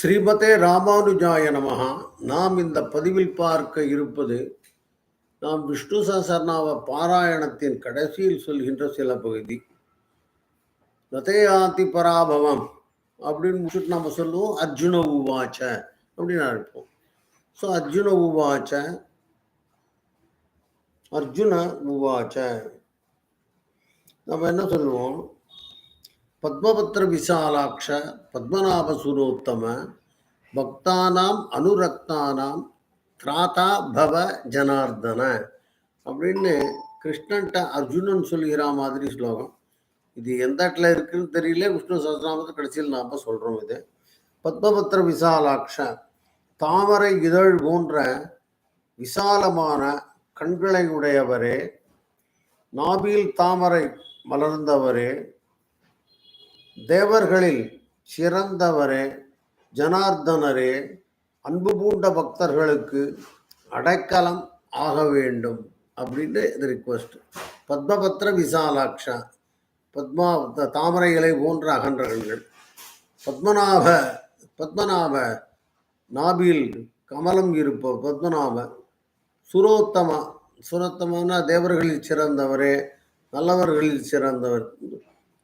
ஸ்ரீமதே ராமானுஜாய நமகா நாம் இந்த பதிவில் பார்க்க இருப்பது நாம் விஷ்ணு சசர்ணாவ பாராயணத்தின் கடைசியில் சொல்கின்ற சில பகுதி. ரதயாதி பராபவம் அப்படின்னு முடிச்சுட்டு நம்ம சொல்லுவோம் அர்ஜுன உவாச்ச அப்படின்னு அழைப்போம். ஸோ அர்ஜுன உவாச்ச அர்ஜுன உவாச்ச. நம்ம என்ன சொல்லுவோம்? பத்மபத்திர விசாலாட்ச பத்மநாப சுரோத்தம பக்தானாம் அனுரக்தானாம் திராதா பவ ஜனார்தன அப்படின்னு கிருஷ்ணன்ட்ட அர்ஜுனன் சொல்லுகிற மாதிரி ஸ்லோகம். இது எந்த இடத்துல இருக்குன்னு தெரியல. விஷ்ணு சஹஸ்ரநாமத்து கடைசியில் நாம் சொல்கிறோம் இது. பத்மபத்திர விசாலாட்ச தாமரை இதழ் போன்ற விசாலமான கண்களை உடையவரே நாபில் தாமரை மலர்ந்தவரே தேவர்களில் சிறந்தவரே ஜனார்தனரே அன்பு பூண்ட பக்தர்களுக்கு அடைக்கலம் ஆக வேண்டும் அப்படின்னு இது ரிக்வஸ்ட் பத்மபத்ர விசாலாட்சா பத்மா த- தாமரை இலை போன்ற அகன்றகங்கள் பத்மநாப பத்மநாப நாபில் கமலம் இருப்ப பத்மநாப சுரோத்தமா சுரோத்தமான தேவர்களில் சிறந்தவரே நல்லவர்களில் சிறந்தவர்.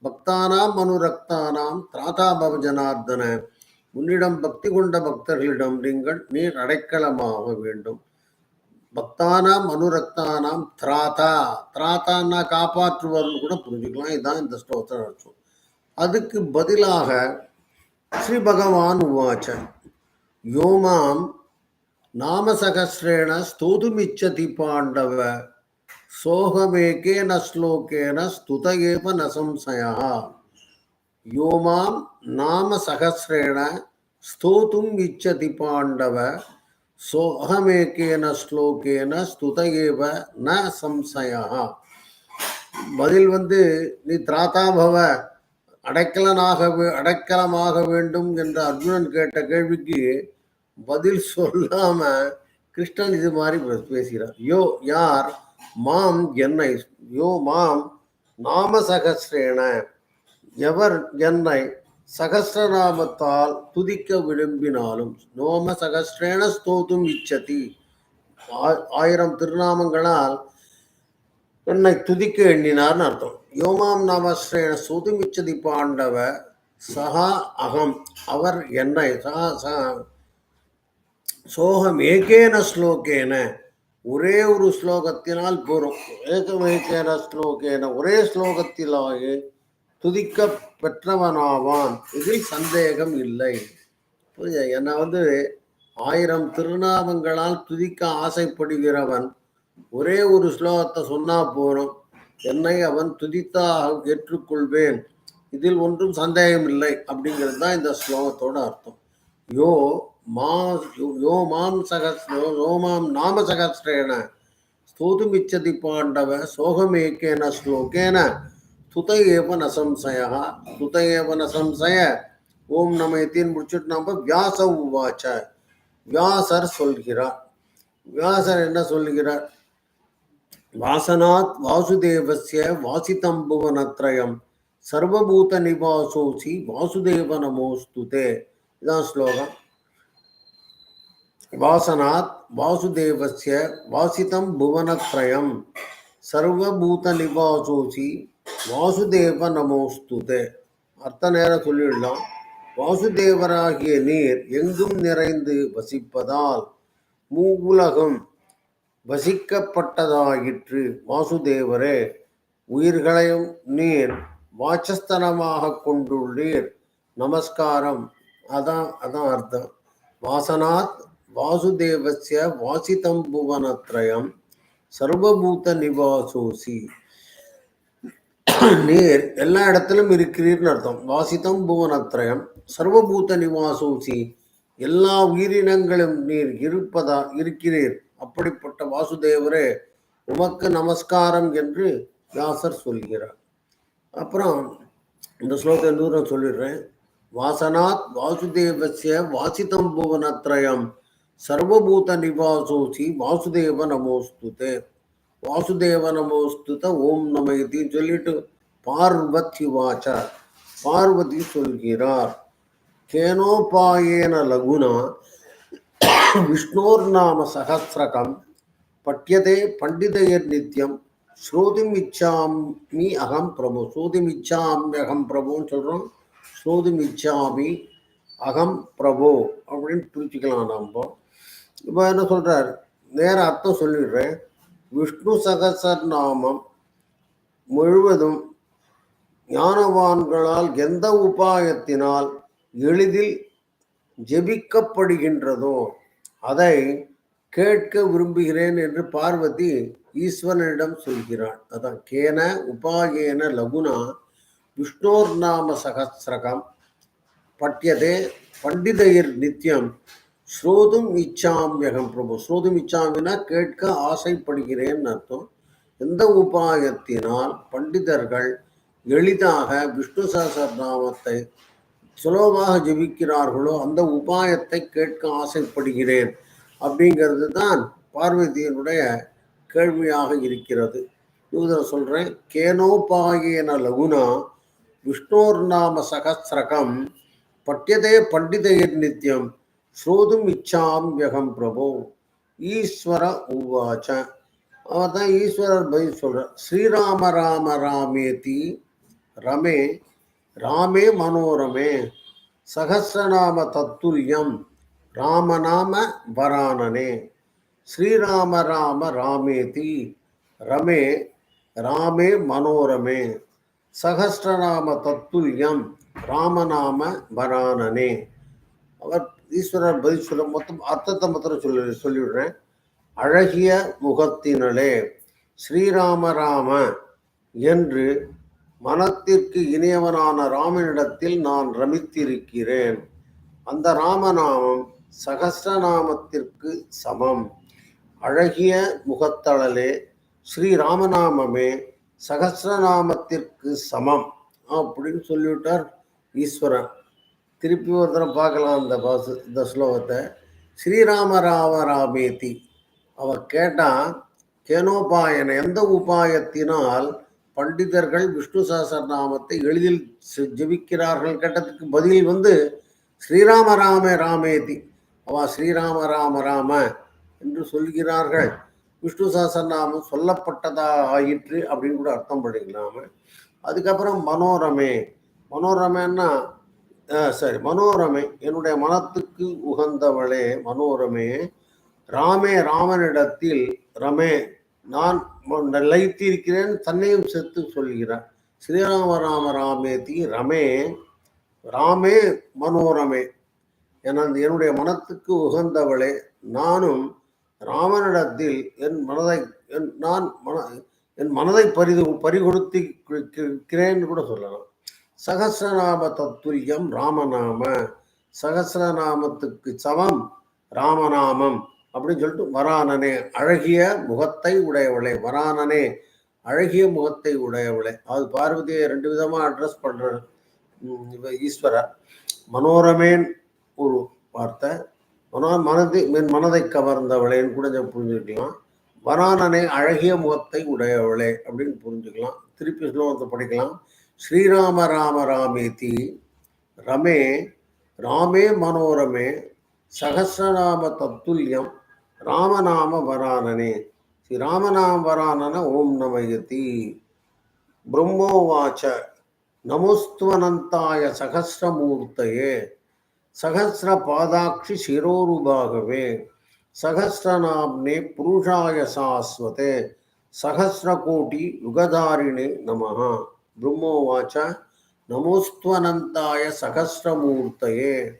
பக்தானாம் மனுரக்தானாம் திராதாபவ ஜனார்தன உன்னிடம் பக்தி கொண்ட பக்தர்களிடம் நீங்கள் நீர் அடைக்கலமாக வேண்டும். பக்தானாம் அனுரக்தானாம் திராதா. திராதான்னா காப்பாற்றுவர்னு கூட புரிஞ்சுக்கலாம். இதுதான் இந்த ஸ்லோகத்தில் அர்த்தம். அதுக்கு பதிலாக ஸ்ரீ பகவான் உவாச்ச யோமாம் நாமசகசிரேண ஸ்தோதுமிச்சதி பாண்டவ. சோகமேகேன ஸ்லோகேன ஸ்துத ஏவ ந நாம சகசிரேண ஸ்தோதும் இச்சதி பாண்டவ சோகமேகேன ஸ்லோகேன ஸ்துத ஏவ ந சம்சயா பதில் வந்து நீ திராதாபவ அடைக்கலனாக அடைக்கலமாக வேண்டும் என்று அர்ஜுனன் கேட்ட கேள்விக்கு பதில் சொல்லாம கிருஷ்ணன் இது மாதிரி பேசுகிறார். யோ யார்? மாம் என்னை யோ மாம் நாம சகசிரேன எவர் என்னை சகசிரநாமத்தால் துதிக்க விரும்பினாலும் நோம சகசிரேன ஸ்தோதும் இச்சதி ஆயிரம் திருநாமங்களால் என்னை துதிக்க எண்ணினார்னு அர்த்தம். யோமாம் நாமஸ்ரேன ஸ்தோதும் இச்சதி பாண்டவ சஹா அகம் அவர் என்னை சஹா சஹா சோகம் ஏகேன ஸ்லோகேன ஒரே ஒரு ஸ்லோகத்தினால் போரும் ஏகமேகேன ஸ்லோகேன ஒரே ஸ்லோகத்திலாக துதிக்க பெற்றவனாவான். இதில் சந்தேகம் இல்லை. புரியுதா? என்னை வந்து ஆயிரம் திருநாமங்களால் துதிக்க ஆசைப்படுகிறவன் ஒரே ஒரு ஸ்லோகத்தை சொன்னா போறோம் என்னை அவன் துதித்தாக ஏற்றுக்கொள்வேன். இதில் ஒன்றும் சந்தேகம் இல்லை அப்படிங்கிறது தான் இந்த ஸ்லோகத்தோட அர்த்தம். யோ மா யோ- மாம் சகஸ்ரோ யோ மாம் நாம சகஸ்ரேன. ஸ்தோதுமிச்சதி பாண்டவ சோகமேக்கேன ஸ்லோகேன. துத ஏவ நசம்சயா சம்சய ஏவ நசம்சய. ஓம் நம எத்தின்னு முடிச்சுட்டு நம்ம வியாச உவாச்ச. வியாசர் சொல்கிறார். வியாசர் என்ன சொல்கிறார்? வாசனாத் வாசுதேவசிய வாசிதம் புவனத்ரயம் சர்வபூத நிவாசோசி வாசுதேவ நமோஸ்துதே. இதான் ஸ்லோகம். வாசனாத் வாசுதேவஸ்ய வாசிதம் புவனத்ரயம் சர்வபூத நிவாசோசி வாசுதேவ நமோஸ்துதே. அர்த்த நேரம் சொல்லிடலாம். வாசுதேவராகிய நீர் எங்கும் நிறைந்து வசிப்பதால் மூவுலகம் வசிக்கப்பட்டதாயிற்று. வாசுதேவரே உயிர்களையும் நீர் வாச்சஸ்தனமாக கொண்டுள்ளீர். நமஸ்காரம். அதான் அதான் அர்த்தம். வாசனாத் வாசுதேவச வாசிதம் புவனத்ரயம் சர்வபூத நிவாசோசி. நீர் எல்லா இடத்திலும் இருக்கிறீர்னு அர்த்தம். வாசிதம் புவனத்ரயம் சர்வபூத நிவாசோசி. எல்லா உயிரினங்களும் நீர் இருப்பதா இருக்கிறீர். அப்படிப்பட்ட வாசுதேவரே உமக்கு நமஸ்காரம் என்று வியாசர் சொல்கிறார். அப்புறம் இந்த ஸ்லோகம் தூரம் நான் சொல்லிடுறேன். வாசனாத் வாசுதேவசிய வாசிதம் புவனத்ரயம் சர்வபூத நிவாசோசி வாசுதேவ நமோஸ்துதே. வாசுதேவ நமோஸ்துத ஓம் நம இதின்னு சொல்லிட்டு பார்வதி வாச்ச பார்வதி சொல்கிறார் கேனோபாயேன லகுனா விஷ்ணோர் நாம சகசிரகம் பட்யதே பண்டிதையர் நித்தியம் ஸ்ரோதிமிச்சாமி அகம் பிரபு ஸ்ரோதிமிச்சாமி அகம் பிரபுன்னு சொல்கிறோம் சோதுமிச்சாமி இச்சாமி அகம் பிரபு அப்படின்னு பிரிச்சுக்கலாம் நம்ம. இப்போ என்ன சொல்கிறார் நேர அர்த்தம் சொல்லிடுறேன். விஷ்ணு சகசர் நாமம் முழுவதும் ஞானவான்களால் எந்த உபாயத்தினால் எளிதில் ஜெபிக்கப்படுகின்றதோ அதை கேட்க விரும்புகிறேன் என்று பார்வதி ஈஸ்வரனிடம் சொல்கிறாள். அதான் கேன உபாயேன லகுனா விஷ்ணோர் நாம சகசிரகம் பட்டியதே பண்டிதையர் நித்தியம் ஸ்ரோதும் இச்சாமியகம் பிரபு. ஸ்ரோதும் இச்சாமினா கேட்க ஆசைப்படுகிறேன் அர்த்தம். எந்த உபாயத்தினால் பண்டிதர்கள் எளிதாக விஷ்ணு சகசரநாமத்தை சுலபமாக ஜெபிக்கிறார்களோ அந்த உபாயத்தை கேட்க ஆசைப்படுகிறேன் அப்படிங்கிறது தான் பார்வதியினுடைய கேள்வியாக இருக்கிறது. இதில் சொல்கிறேன் கேனோபாயேன லகுனா விஷ்ணோர் நாம சகசிரகம் பட்டியதே பண்டிதையர் நித்தியம் ஸ்ரோதும் இச்சாம் யகம் பிரபு ஈஸ்வர உவாச்ச அவர் தான் ஈஸ்வரர் பதில் சொல்கிறார் ஸ்ரீராம ராம ராமேதி ரமே ராமே மனோரமே சகசிரநாம தத்துல்யம் ராமநாம வரானனே ஸ்ரீராம ராம ராமேதி ரமே ராமே மனோரமே சகஸ்ரநாம தத்துல்யம் ராமநாம பரானனே அவர் ஈஸ்வரர் பதில் சொல்ல மொத்தம் அர்த்தத்தை மொத்தம் சொல்லி சொல்லிவிடுறேன். அழகிய முகத்தினலே ஸ்ரீராம ராம என்று மனத்திற்கு இனியவனான ராமனிடத்தில் நான் ரமித்திருக்கிறேன். அந்த ராமநாமம் சகஸ்ரநாமத்திற்கு சமம். அழகிய முகத்தளலே ஸ்ரீராமநாமமே சகசிரநாமத்திற்கு சமம் அப்படின்னு சொல்லிவிட்டார் ஈஸ்வரன் திருப்பி ஒரு தடவை பார்க்கலாம் அந்த பாசு இந்த ஸ்லோகத்தை. ஸ்ரீராம ராம ராமேதி அவ கேட்டான் கேனோபாயன எந்த உபாயத்தினால் பண்டிதர்கள் விஷ்ணு சகசரநாமத்தை எளிதில் ஜெபிக்கிறார்கள் கேட்டதுக்கு பதில் வந்து ஸ்ரீராம ராம ராமேதி அவா ஸ்ரீராம ராம ராம என்று சொல்கிறார்கள். விஷ்ணு சகசரநாமம் சொல்லப்பட்டதா ஆயிற்று அப்படின்னு கூட அர்த்தம் பண்ணிக்கலாம. அதுக்கப்புறம் மனோரமே. மனோரமேன்னா சரி மனோரமே. என்னுடைய மனத்துக்கு உகந்தவளே மனோரமே. ராமே ராமனிடத்தில் ரமே நான் நிலைத்திருக்கிறேன் தன்னையும் செத்து சொல்கிறார். ஸ்ரீராம ராம ராமேதி ரமே ராமே மனோரமே. எனது என்னுடைய மனத்துக்கு உகந்தவளே. நானும் ராமனிடத்தில் என் மனதை என் நான் மன என் மனதை பரிது பறிகொடுத்து இருக்கிறேன்னு கூட சொல்லலாம். சகசிரநாம தத்துல்யம் ராமநாம சகசிரநாமத்துக்கு சமம் ராமநாமம் அப்படின்னு சொல்லிட்டு வரானனே அழகிய முகத்தை உடையவளே வரானனே அழகிய முகத்தை உடையவளே. அது பார்வதியை ரெண்டு விதமாக அட்ரஸ் பண்ணுற ஈஸ்வரர். மனோரமேன் ஒரு வார்த்தை மனோ மனதை மின் மனதை கவர்ந்தவளேன்னு கூட இதை புரிஞ்சுக்கலாம் வரானனே அழகிய முகத்தை உடையவளே அப்படின்னு புரிஞ்சுக்கலாம். திருப்பி ஸ்லோகத்தை படிக்கலாம். ஸ்ரீராம ராம ராமேதி ரமே ராமே மனோரமே சகசிரநாம தத்துல்யம் ராமநாம வரானனே. ஸ்ரீ ராமநாம வரானன ஓம் நமயதி. பிரம்மோவாச்ச நமோஸ்துவனந்தாய சகசிரமூர்த்தையே. சகசிர பாதாட்சி சிரோருபாகவே. சகசிரநாம்னே புருஷாய சாஸ்வதே. சகசிரகோட்டி யுகதாரிணே நமः பிரம்மோவாச்ச நமோஸ்துவனந்தாய சகசிரமூர்த்தயே.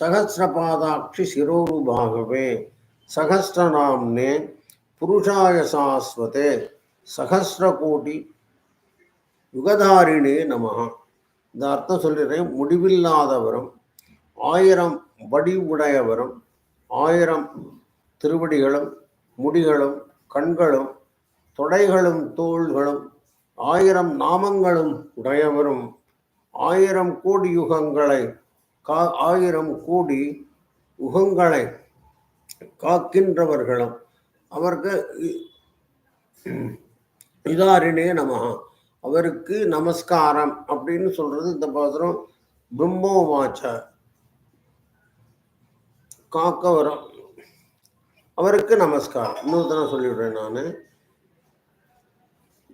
சகசிரபாதாட்சி சிரோருபாகவே. சகசிரநாம்னே புருஷாய சாஸ்வதே. சகசிரகோட்டி யுகதாரிணே நமः இந்த அர்த்தம் சொல்லிடுறேன். முடிவில்லாதவரும் ஆயிரம் வடி உடையவரும் ஆயிரம் திருவடிகளும் முடிகளும் கண்களும் தொடைகளும் தோள்களும் ஆயிரம் நாமங்களும் உடையவரும். ஆயிரம் கோடி யுகங்களை கா ஆயிரம் கோடி யுகங்களை காக்கின்றவர்களும். அவருக்கு இ- இதாரினே நமஹ. அவருக்கு நமஸ்காரம் அப்படின்னு சொல்றது இந்த பாத்திரம் பிரம்மோவாச்ச. காக்க வரும். அவருக்கு நமஸ்காரம். இன்னொருத்தன சொல்லிவிடுறேன் நான்.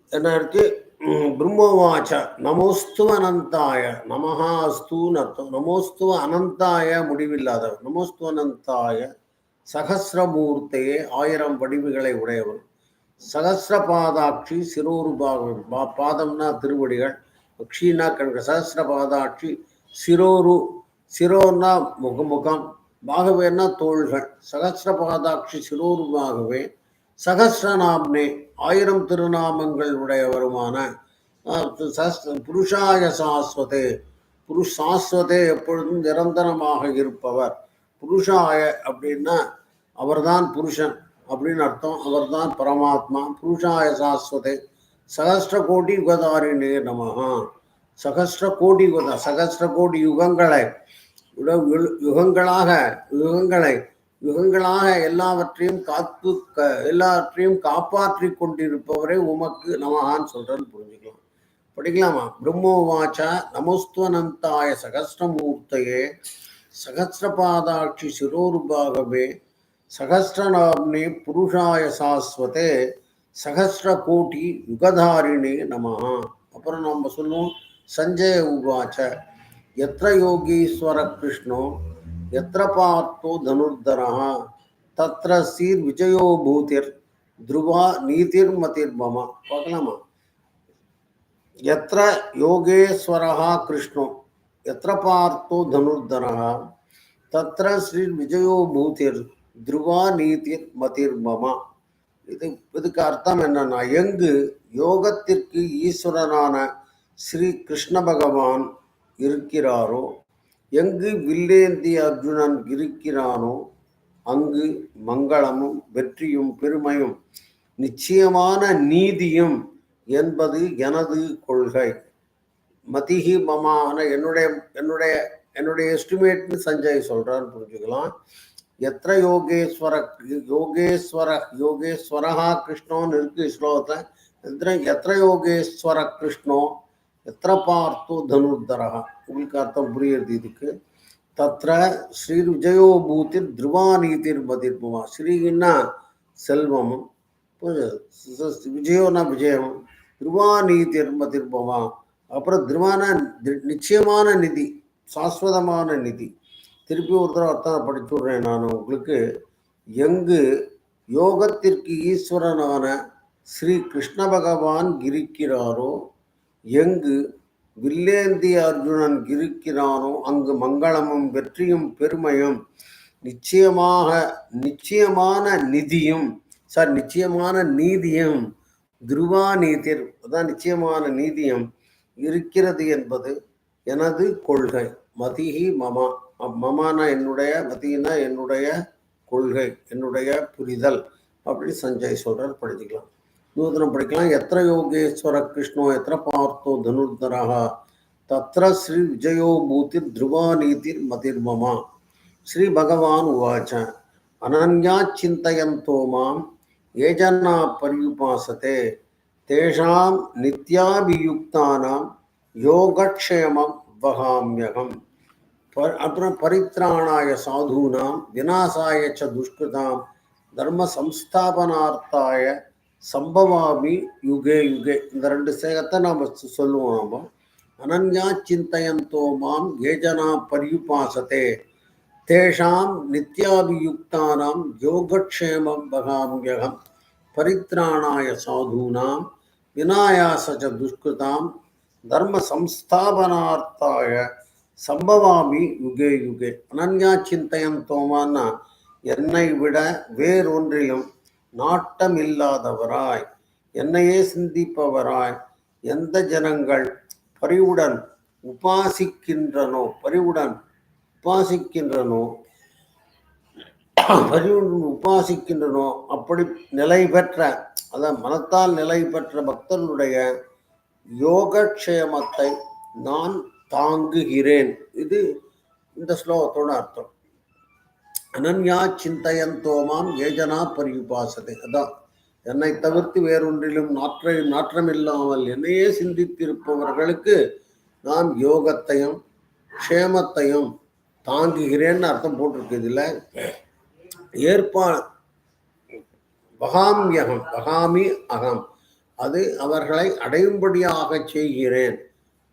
என்ன இருக்கு? பிரம்மவாச்ச பிரம்மோவாச்ச. நமோஸ்து அனந்தாய. நமஹா அஸ்தூன்னு அர்த்தம். நமோஸ்துவ அனந்தாய முடிவில்லாதவர். நமோஸ்துவ அனந்தாய சகசிரமூர்த்தையே ஆயிரம் வடிவுகளை உடையவர். சகசிர பாதாட்சி சிரோரு பா- பாதம்னா திருவடிகள். அக்ஷினா கண்கள். சகசிர பாதாட்சி சிரோரு. சிரோன்னா முகமுகம். பாகவேன்னா தோள்கள். சகசிரபாதாட்சி பாதாட்சி சிரோரு சகசிரநாம்னே ஆயிரம் திருநாமங்கள் உடையவருமான புருஷாய சாஸ்வதே புருஷ் சாஸ்வதே எப்பொழுதும் நிரந்தரமாக இருப்பவர். புருஷாய அப்படின்னா அவர்தான் புருஷன் அப்படின்னு அர்த்தம். அவர்தான் பரமாத்மா. புருஷாய சாஸ்வதே. சகஸ்ர கோடி யுகதாரிணே நமகா சகஸ்ர கோடி யுக சகஸ்ர கோடி யுகங்களை யுகங்களாக யுகங்களை யுகங்களாக எல்லாவற்றையும் காத்து க எல்லாவற்றையும் காப்பாற்றி கொண்டிருப்பவரே உமக்கு நமகான்னு சொல்றேன்னு புரிஞ்சுக்கலாம். படிக்கலாமா? பிரம்மோவாச்ச நமஸ்துவனந்தாய சகஸ்ரமூர்த்தையே சகஸ்ரபாதாட்சி சிரோருபாகவே சகஸ்ரநாம்னே புருஷாய சாஸ்வதே சகஸ்ர கோட்டி யுகதாரிணே நமஹா அப்புறம் நம்ம சொல்லுவோம் சஞ்சய உவாச்ச எத்திர யோகீஸ்வர கிருஷ்ணோ எத்திர பார்த்தோ தனுர்தரः தத்ர சீர் விஜயோ பூதிர் த்ருவா நீதிர் மதிர்மம பார்க்கலாமா எத்திர யோகேஸ்வரः கிருஷ்ணோ எத்திர பார்த்தோ தனுர்தரः தத்ர ஸ்ரீ விஜயோ பூதிர் த்ருவா நீதிர் மதிர்மம இது இதுக்கு அர்த்தம் என்னன்னா எங்கு யோகத்திற்கு ஈஸ்வரனான ஸ்ரீ கிருஷ்ண பகவான் இருக்கிறாரோ? எங்கு வில்லேந்தி அர்ஜுனன் இருக்கிறானோ அங்கு மங்களமும் வெற்றியும் பெருமையும் நிச்சயமான நீதியும் என்பது எனது கொள்கை. மதிஹி மமான என்னுடைய என்னுடைய என்னுடைய எஸ்டிமேட்னு சஞ்சய் சொல்றான்னு புரிஞ்சுக்கலாம். எத்த யோகேஸ்வர யோகேஸ்வர யோகேஸ்வரஹா கிருஷ்ணோன்னு இருக்கு ஸ்லோகத்தில். எத்தனை எத்த யோகேஸ்வர கிருஷ்ணோ எத்திர பார்த்தோ தனுர்தரகா உங்களுக்கு அர்த்தம் புரியுது இதுக்கு. தத்ர ஸ்ரீ விஜயோபூத்தி திருவாநீதிர் மதிர்புமா ஸ்ரீன்னா செல்வம். விஜயோனா விஜயம் திருவாநீதிர் மதிர்பமா அப்புறம் திருவான நிச்சயமான நிதி சாஸ்வதமான நிதி திருப்பி ஒரு தடவை அர்த்தம் படிச்சு விட்றேன் நான் உங்களுக்கு எங்கு யோகத்திற்கு ஈஸ்வரனான ஸ்ரீ கிருஷ்ண பகவான் இருக்கிறாரோ எங்கு வில்லேந்தி அர்ஜுனன் இருக்கிறானோ அங்கு மங்களமும் வெற்றியும் பெருமையும் நிச்சயமாக நிச்சயமான நிதியும் சார் நிச்சயமான நீதியும் துருவாநீதிர் அதான் நிச்சயமான நீதியும் இருக்கிறது என்பது எனது கொள்கை. மதிஹி மமா மமானா என்னுடைய மதினா என்னுடைய கொள்கை என்னுடைய புரிதல். அப்படி சஞ்சய் சொல்றார் படிச்சுக்கலாம். நூதனம் படிக்கலாம் எத்திர யோகேஸ்வர கிருஷ்ணோ எத்திர பார்த்தோ தனுர்தரः தத்ர ஸ்ரீ விஜயோ பூதிர் த்ருவா நீதிர் மதிர்மமா ஸ்ரீ பகவான் உவாச்ச அனன்யா சிந்தயந்தோ மாம் ये जना पर्युपासते तेषां नित्याभियुक्तानां योगक्षेमं वहाम्यहम् पर- அப்புறம் பரித்ராணாய சாதூனாம் விநாசாய ச துஷ்கிருதாம் தர்ம சம்ஸ்தாபனார்த்தாய சம்பவாமி யுகே யுகே. இந்த ரெண்டு சேகத்தை நாம் சொல்லுவோம் நாம. அனன்யா சிந்தயந்தோ மாம் ஏஜனா பரியுபாசத்தே தேஷாம் நித்யாபியுக்தானாம் யோகக்ஷேமம் பகாமுகம் பரித்ராணாய சாதூனாம் விநாயாச துஷ்கிருதாம் தர்ம சம்ஸ்தாபனார்த்தாய சம்பவாமி யுகே யுகே. அனன்யா சிந்தயம் தோமான்னா என்னை விட வேறொன்றிலும் நாட்டம் இல்லாதவராய் என்னையே சிந்திப்பவராய் எந்த ஜனங்கள் பரிவுடன் உபாசிக்கின்றனோ பரிவுடன் உபாசிக்கின்றனோ பரிவுடன் உபாசிக்கின்றனோ அப்படி நிலை பெற்ற அதான் மனத்தால் நிலை பெற்ற பக்தர்களுடைய யோகக்ஷேமத்தை நான் தாங்குகிறேன். இது இந்த ஸ்லோகத்தோட அர்த்தம். அனன்யா சிந்தையந்தோமாம் ஏஜனா பரியுபாசதை. அதான் என்னை தவிர்த்து வேறொன்றிலும் நாற்ற நாற்றமில்லாமல் என்னையே சிந்தித்திருப்பவர்களுக்கு நான் யோகத்தையும் க்ஷேமத்தையும் தாங்குகிறேன்னு அர்த்தம் போட்டிருக்கு இதில் ஏற்பா பகாமியகம் பகாமி அகம் அது அவர்களை அடையும்படியாக செய்கிறேன்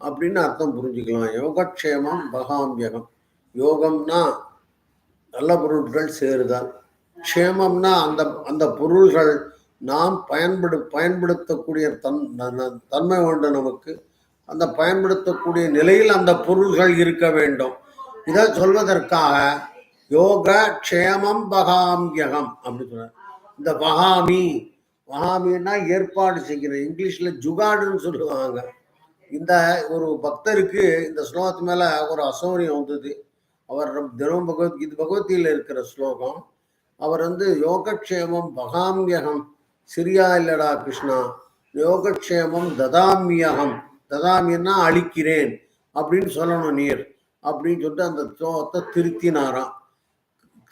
அப்படின்னு அர்த்தம் புரிஞ்சுக்கலாம். யோகக்ஷேமம் பகாமியகம் யோகம்னா நல்ல பொருட்கள் சேருதல். க்ஷேமம்னா அந்த அந்த பொருள்கள் நாம் பயன்படு பயன்படுத்தக்கூடிய தன் தன்மை உண்டு நமக்கு. அந்த பயன்படுத்தக்கூடிய நிலையில் அந்த பொருள்கள் இருக்க வேண்டும். இதை சொல்வதற்காக யோக க்ஷேமம் பகாமியகம் அப்படின்னு சொல்றார் இந்த பகாமி பகாமின்னா ஏற்பாடு செய்கிறேன் இங்கிலீஷ்ல ஜுகாடுன்னு சொல்லுவாங்க. இந்த ஒரு பக்தருக்கு இந்த ஸ்லோகத்து மேல ஒரு அசௌரியம் வந்தது. அவர் தினம் பகவத்கீதை பகவத்கீதையில் இருக்கிற ஸ்லோகம் அவர் வந்து யோகக்ஷேமம் பகாமியகம் சிரியா இல்லடா கிருஷ்ணா யோகக்ஷேமம் ததாமியகம். ததாமியன்னா அழிக்கிறேன் அப்படின்னு சொல்லணும் நீர் அப்படின்னு சொல்லிட்டு அந்த ஸ்லோகத்தை திருத்தினாராம்.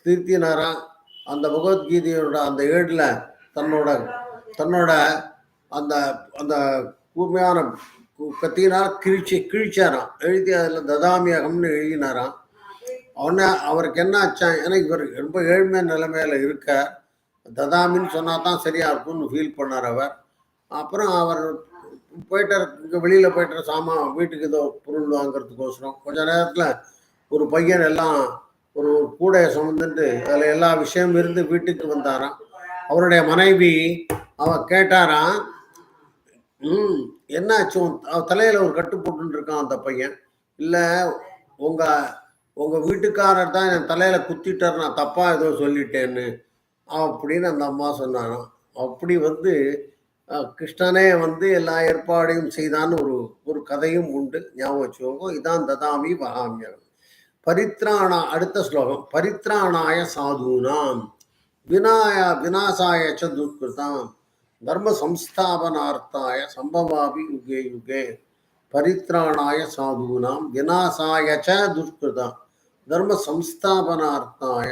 திருத்தினாராம் அந்த பகவத்கீதையோட அந்த ஏடில் தன்னோட தன்னோட அந்த அந்த கூர்மையான கு- கிழிச்சி கிழிச்சு கிழிச்சாராம். எழுதி அதில் ததாமியகம்னு எழுதினாராம். அவனை அவருக்கு என்ன ஆச்சான் ஏன்னா இவர் ரொம்ப ஏழ்மை நிலைமையில இருக்க. ததாமின்னு சொன்னா தான் சரியா இருக்கும்னு ஃபீல் பண்ணார் அவர். அப்புறம் அவர் போயிட்டார் இங்கே வெளியில் போயிட்டார் சாமான் வீட்டுக்கு ஏதோ பொருள் வாங்குறதுக்கோசரம். கொஞ்ச நேரத்தில் ஒரு பையன் எல்லாம் ஒரு கூடையை சுமந்துட்டு அதில் எல்லா விஷயம் இருந்து வீட்டுக்கு வந்தாராம். அவருடைய மனைவி அவ கேட்டாராம் ம் என்னாச்சு? உன் அவ ஒரு கட்டு போட்டுருக்கான் அந்த பையன். இல்லை உங்கள் உங்கள் வீட்டுக்காரர் தான் என் தலையில் குத்திட்டார் நான் தப்பாக ஏதோ சொல்லிட்டேன்னு அப்படின்னு அந்த அம்மா சொன்னாங்க. அப்படி வந்து கிருஷ்ணனே வந்து எல்லா ஏற்பாடையும் செய்தான்னு ஒரு ஒரு கதையும் உண்டு. ஞாபகம் வச்சுக்கோங்க. இதான் ததாமி வகாமியம் பரித்ராணா அடுத்த ஸ்லோகம். பரித்ராணாய சாதுனாம். வினாயா வினாசாய ச துஷ்கிருதாம் தர்ம சம்ஸ்தாபனார்த்தாய சம்பவாபி யுகே யுகே. பரித்ராணாய சாதுனாம் வினாசாய ச துஷ்கிருதாம் தர்ம சம்ஸ்தாபனார்த்தாய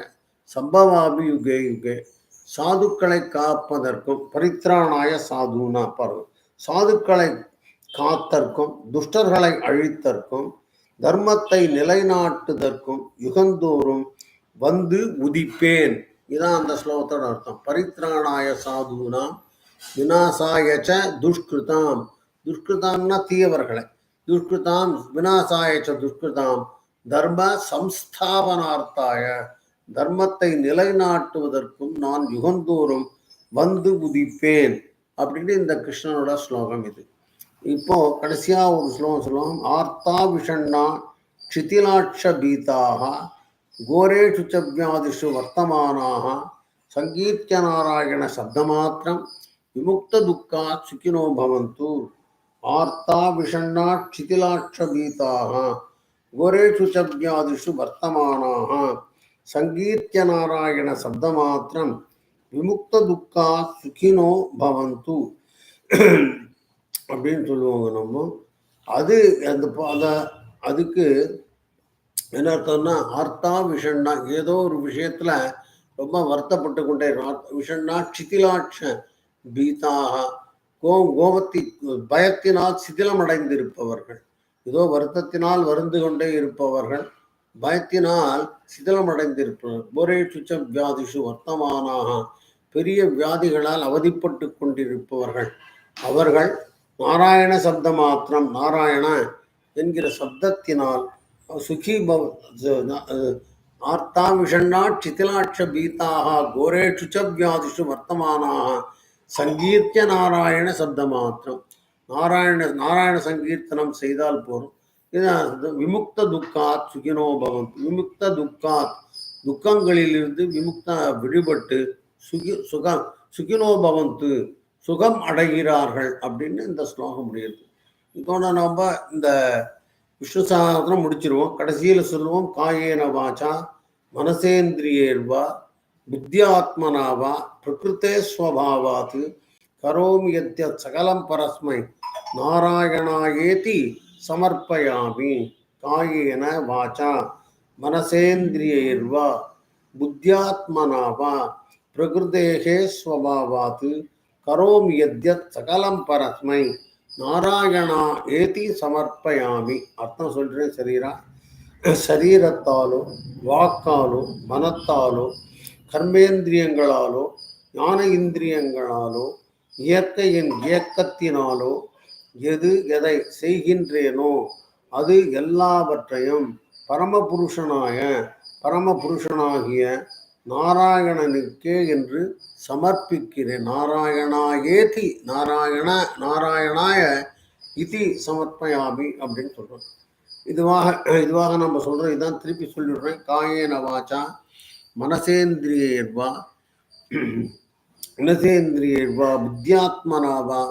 சம்பவாபி யுகே. யுகே சாதுக்களை காப்பதற்கும் பரித்ராணாய சாதுனா பாருங்க. சாதுக்களை காத்தற்கும் துஷ்டர்களை அழித்தற்கும் தர்மத்தை நிலைநாட்டுதற்கும் யுகந்தோறும் வந்து உதிப்பேன். இதான் அந்த ஸ்லோகத்தோட அர்த்தம். பரித்ராணாய சாதுனாம் வினாசாய ச துஷ்கிருதாம் துஷ்கிருதாம்னா தீயவர்களை. துஷ்கிருதாம் வினாசாய ச துஷ்கிருதாம் தர்ம சம்ஸ்தாபனார்த்தாய. தர்மத்தை நிலைநாட்டுவதற்கும் நான் யுகந்தோறும் வந்து உதிப்பேன் அப்படின்னு இந்த கிருஷ்ணனோட ஸ்லோகம் இது. இப்போ கடைசியா ஒரு ஸ்லோகம் சொல்லுவோம். ஆர்த்தா விஷண்ணா க்ஷிதிலாட்ச பீதாக கோரேஷு சவ்யாதிஷு வர்த்தமானாக சங்கீர்த்திய நாராயண சப்தமாத்திரம். விமுக்த துக்கா சுக்கினோ பவந்து ஆர்த்தா விஷண்ணா க்ஷிதிலாட்ச பீதாக கோரேஷு ச வர்த்தமானாக. சங்கீர்த்திய நாராயண சப்தமாத்திரம். விமுக்த துக்கா சுகினோ பவந்து. அப்படின்னு சொல்லுவாங்க நம்ம. அது அந்த அதை அதுக்கு என்ன அர்த்தம்னா ஆர்த்தா விஷண்ணா ஏதோ ஒரு விஷயத்துல ரொம்ப வருத்தப்பட்டு கொண்டே விஷண்ணா சிதிலாட்ச பீதாக. கோ கோபத்தி பயத்தினால் சிதிலமடைந்திருப்பவர்கள். ஏதோ வருத்தத்தினால் வருந்து கொண்டே இருப்பவர்கள் பயத்தினால் சிதிலமடைந்திருப்பவர்கள் ஒரே சுச்ச வியாதிஷு வர்த்தமானாக பெரிய வியாதிகளால் அவதிப்பட்டு கொண்டிருப்பவர்கள். அவர்கள் நாராயண சப்த மாத்திரம் நாராயண என்கிற சப்தத்தினால் சுகி பவ ஆர்த்தா விஷண்ணா சிதிலாட்ச பீதாக கோரேஷு ச வியாதிஷு வர்த்தமானாக சங்கீர்த்திய நாராயண சப்த மாத்திரம் நாராயண நாராயண சங்கீர்த்தனம் செய்தால் போதும். இது விமுக்த துக்காத் சுகினோ பவந்த் விமுக்த துக்காத் துக்கங்களிலிருந்து விமுக்த விடுபட்டு சுகி சுகம் சுகினோ பவந்து சுகம் அடைகிறார்கள் அப்படின்னு இந்த ஸ்லோகம் முடியுது இதோட நம்ம இந்த விஷ்ணு சாதனம் முடிச்சிருவோம். கடைசியில் சொல்லுவோம் காயேன வாச்சா மனசேந்திரியேர்வா புத்தியாத்மனாவா பிரகிருத்தே ஸ்வபாவாத் கரோமி யத்யத் சகலம் பரஸ்மை நாராயணாயேதி சமர்ப்பயாமி காயேன வாச்சா மனசேந்திரியேர்வா புத்தியாத்மனாவா பிரகிருதேகே ஸ்வபாவாத் கரோமி யத்யத் சகலம் பரஸ்மை நாராயணா ஏதி சமர்ப்பயாமி அர்த்தம் சொல்கிறேன் சரீரா சரீரத்தாலோ வாக்காலோ மனத்தாலோ கர்மேந்திரியங்களாலோ ஞான இந்திரியங்களாலோ இயற்கையின் இயக்கத்தினாலோ எது எதை செய்கின்றேனோ அது எல்லாவற்றையும் பரமபுருஷனாய பரமபுருஷனாகிய நாராயணனுக்கே என்று சமர்ப்பிக்கிறேன் நாராயணாயேதி நாராயண நாராயணாய இதி சமர்ப்பயாமி அப்படின்னு சொல்கிறோம் இதுவாக இதுவாக நம்ம சொல்கிறோம் இதான் திருப்பி சொல்லிடுறேன். காயேன வாச்சா மனசேந்திரியர்வா மனசேந்திரியர்வா புத்தியாத்மனா வா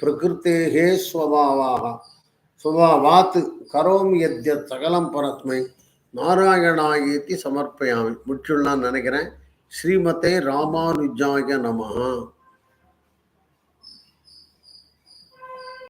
பிரகிருத்தேகே ஸ்வபாவாக சுபாவாத்து கரோமி யத்யத் சகலம் பரத்மை நாராயணாயேத்தி சமர்ப்பயாமி. முடிச்சுள்ளான்னு நினைக்கிறேன். ஸ்ரீமதே ராமானுஜாய நமஹா.